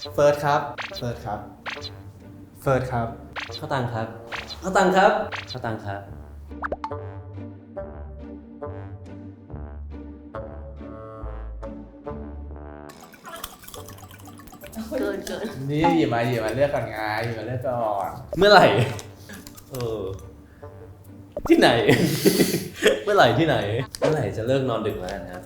เฟิร์สครับเฟิร์สครับ เฟิร์สครับเข้าตังค์ครับเข้าตังค์ครับเข้าตังค์ครับ เกินเกินนี่หยิบมาหยิบมาเลือกก่อนไงหยิบมาเลือกก่อนเมื่อไหร่ เออ ที่ไหน เมื่อไหร่ที่ไหน เมื่อไหร่จะเลิกนอนดึกแล้วนะครับ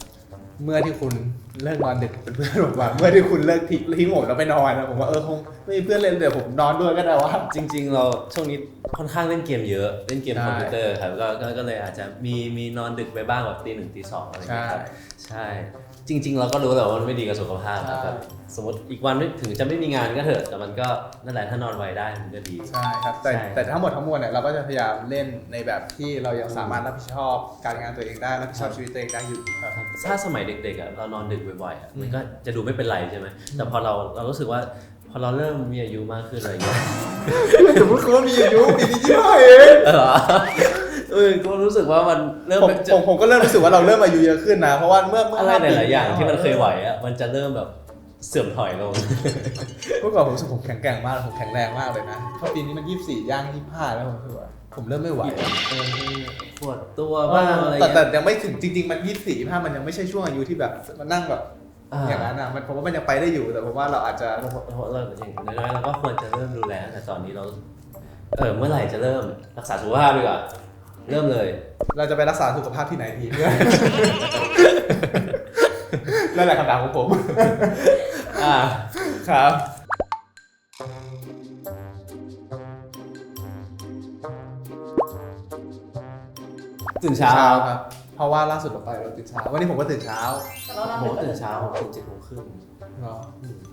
เมื่อที่คุณ เลิกนอนดึกเป็นเพื่อนผมว่าเมื่อที่คุณเลิกทิ้งทิ้งผมแล้วไปนอนนะผมว่าเออคงไม่มีเพื่อนเล่นเดี๋ยวผมนอนด้วยก็ได้ว่า จริง ๆ เราช่วงนี้ค่อนข้างเล่นเกมเยอะเล่นเกมใช่คอมพิวเตอร์ครับก็ก็ก็เลยอาจจะมีมีนอนดึกไปบ้างแบบตีหนึ่งตีสองอะไรอย่างใช่เงี้ยครับใช่ จริง ๆ เราก็รู้แหละว่ามันไม่ดีกับสุขภาพครับใช่แบบสมมติอีกวันไม่ถึงจะไม่มีงานก็เถอะแต่มันก็นั่นแหละถ้านอนไวได้มันก็ดีใช่ครับแต่ใช่แต่ทั้งหมดทั้งมวลเนี่ยเราก็จะพยายามเล่นในแบบที่เรายังสามารถรับผิดชอบการงานตัวเองได้รับผิดชอบชีวิตตัวเองได้อยู่ครับถ้าสมัยเด็กๆอะเรานอนดึกบ่อยๆอะมันก็จะดูไม่เป็นไรใช่ไหมแต่พอเราเรารู้สึกว่าพอเราเริ่มมีอายุมากขึ้นอะไรอย่างเงี้ยสมมติคุณว่ามีอายุปีนี้ยี่ห้าเองเออเหรอเออก็รู้สึกว่ามันเริ่มผมเป็นผมผมก็เริ่มรู้สึกว่าเราเริ่มอายุเยอะขึ้นนะ เพราะว่าเมื่อเมื่อะไรห้ปีหลายๆอย่างที่มันเคยไหวอะมันจะเริ่มแบบ เสื่อมถอยลง เมื่อก่อนผมรู้สึกผมแข็งแกร่งมากผมแข็งแรงมากเลยนะพอปีนี้มันยี่สิบสี่ย่างยี่ห้าแล้วผมรู้สึกว่าผมเริ่มไม่ไหวแล้วเออปวดตัวบ้างอะไรแต่แต่เงี้ยยังไม่ถึงจริง ๆ มันยี่สิบสี่ยี่ห้ามันยังไม่ใช่ช่วงอายุที่แบบมันนั่งแบบอ่าอย่างนั้นอะมันผมว่ามันยังไปได้อยู่แต่ผมว่าเราอาจจะเราเราอย่างน้อยๆเราก็ควรจะเริ่มดูแลแต่ตอนนี้เราเออเมื่อไหร่จะเริ่มรักษาสุขภาพดีกว่าเริ่มเลย เราจะไปรักษาสุขภาพที่ไหนทีเพื่อนนั่นแหละคำถามของผม อ่าครับ ตื่นเช้าครับ เพราะว่าล่าสุดเราไปเราตื่นเช้า วันนี้ผมก็ตื่นเช้าแต่เรานอนผมดึกตื่นเช้าผมตื่นเจ็ดโมงครึ่งเนาะ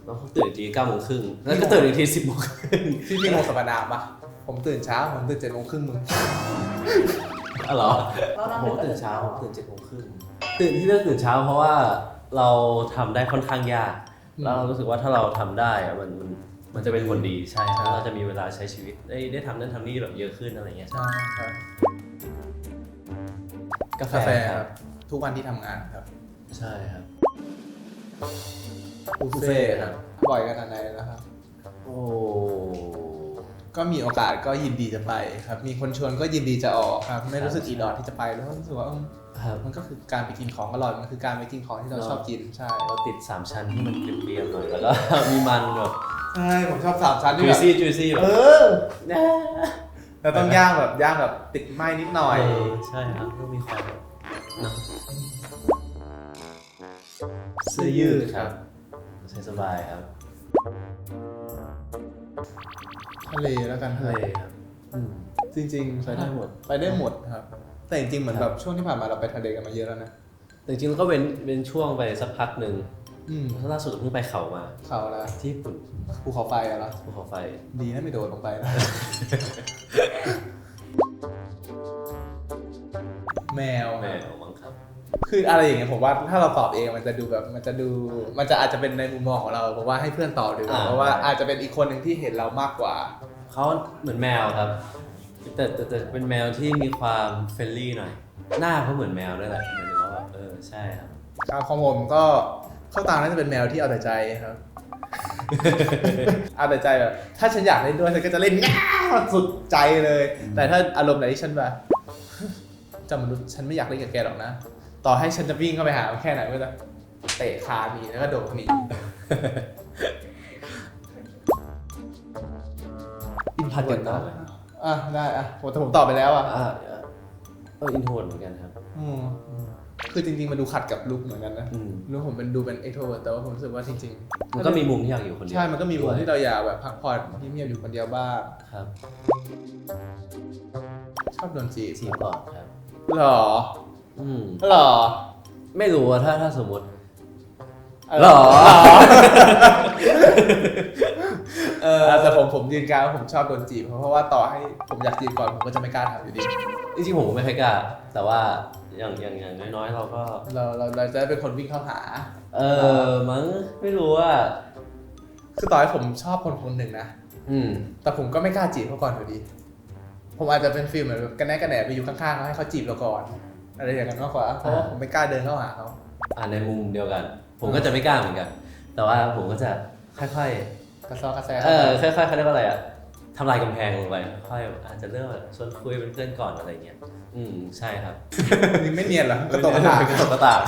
แล้วเขาตื่นอีกทีเก้าโมงครึ่งแล้วก็ตื่นอีกทีสิบโมงครึ่งที่พี่โมสมนามปะผมตื่นเช้า ผมตื่นเจ็ดโมงครึ่งมึงอ๋อเหรอเรานอนผดึมกตื่นเช้าผมตื่นเจ็ดโมงครึ่งตื่นที่เลือกตื่นเช้าเพราะว่าเราทำได้ค่อนข้างยากอืม แล้วเรารู้สึกว่าถ้าเราทำได้อะมันมันมันจะเป็นผลดีใช่ครับเราจะมีเวลาใช้ชีวิตได้ได้ทำนั่นทำนี่แบบเยอะขึ้นอะไรเงี้ยใช่ครับกาแฟกาแฟคครัรับบทุกวันที่ทำงานครับใช่ครับ บุฟเฟ่ต์ครับ บ่อยขนาดไหนนะครับ โอ้ก็มีโอกาสก็ยินดีจะไปครับ มีคนชวนก็ยินดีจะออกครับ ไม่รู้สึกอีดอดที่จะไปแล้วก็รู้สึกว่าเออ ครับมันก็คือการไปกินของอร่อยมันคือการไปกินของที่เราเนอะชอบกินใช่เราติดสามชั้นที่มันเกรียมๆหน่อยแล้วก็ มีมันแบบใช่ผมชอบสามชั้นที่จุยแบบซี่จุยซี่แบเอบอแน่แล้วต้องย่างแบบย่างแบบติดไหม้นิดหน่อย เออใช่ครับก็มีความแบบเนอะเสื้อยืดครับใช้สบายครับทะเลแล้วกันทะเลครับอืมจริงๆไปได้หมดไปได้หมดครับ แต่จริงๆเหมือนแบบช่วงที่ผ่านมาเราไปทะเลกันมาเยอะแล้วนะแต่จริงๆเราก็เว้นเว้นช่วงไปสักพักหนึ่งอืมล่าสุดเพิ่งไปเขามา เขาละที่ญี่ปุ่นภูเขาไฟอะเหรอภูเขาไฟ ดีนะไม่โดดลงไปนะ แมวแม่มั้งครับ คืออะไรอย่างเงี้ยผมว่าถ้าเราตอบเองมันจะดูแบบมันจะดูมันจะอาจจะเป็นในมุมมองของเราผมว่าให้เพื่อนตอบดีกว่าอ่า เพราะว่าอาจจะเป็นอีกคนหนึ่งที่เห็นเรามากกว่า เขาเหมือนแมวครับ แต่แต่แต่เป็นแมวที่มีความเฟรนลี่หน่อย หน้าเขาเหมือนแมวด้วยแหละหมายถึงว่าแบบเออใช่ครับ ครับของผมก็เข้าตามน่าจะเป็นแมวที่เอาแต่ใจครับ เอาแต่ใจแบบ ถ้าฉันอยากเล่นด้วยฉันก็จะเล่นง่าสุดใจเลย แต่ถ้าอารมณ์ไหนที่ฉันแบบจำมนุษย์ฉันไม่อยากเล่นกับแกหรอกนะ ต่อให้ฉันจะวิ่งเข้าไปหามันแค่ไหนก็จะเตะขาหนีแล้วก็โดดหนี อินพัดกันต่อไหม อะได้อะผมแต่ผมตอบไปแล้วอะอ่าเอออินโทรเหมือนกันครับ อืมคือจริงๆมันดูขัดกับลุคเหมือนกันนะอืมลุคผมเป็นดูเป็นเอ็กโทรเวิร์แต่ว่าผมรู้สึกว่าจริงๆมันก็มีมุมที่อยากอยู่คนเดียวใช่มันก็มีมุมด้วยที่เราอยากแบบพักผ่อนเงียบๆอยู่คนเดียวบ้างครับชอบโดนจีบทีมก่อนครับหรออืมหรอ ไม่รู้ว่าถ้าถ้าสมมติเออหรอเออ แต่ผมผมยืนการว่าผมชอบโดนจีบเพราะว่าต่อให้ผมอยากจีบก่อนผมก็จะไม่กล้าทำอยู่ดีจริงๆผมก็ไม่ค่อยกล้า แต่ว่าอย่างอย่างอย่างน้อยๆ เราก็ เราเราเราจะได้เป็นคนวิ่งเข้าหา เออมั้งไม่รู้ว่า คือต่อให้ผมชอบคนคนหนึ่งนะอืม แต่ผมก็ไม่กล้าจีบเขาก่อนอยู่ดี ผมอาจจะเป็นฟีลเหมือนแบบกันแน่กันแหนไปอยู่ข้างๆเขาให้เขาจีบเราก่อนอะไรอย่างนั้นมากกว่าเพราะว่าผมไม่กล้าเดินเข้าหาเขาอ่าในมุมเดียวกัน ผมก็จะไม่กล้าเหมือนกัน แต่ว่าผมก็จะค่อย กระซอกระแซๆเออค่อยๆเขาเรียกว่าอะไรอะทำลายกำแพงลงไปค่อยๆอาจจะเริ่มแบบชวนคุยเป็นเพื่อนก่อนอะไรเงี้ย อืมใช่ครับ นี่ไม่เนียนเหรอกระตกกระตากกระตกกระตาก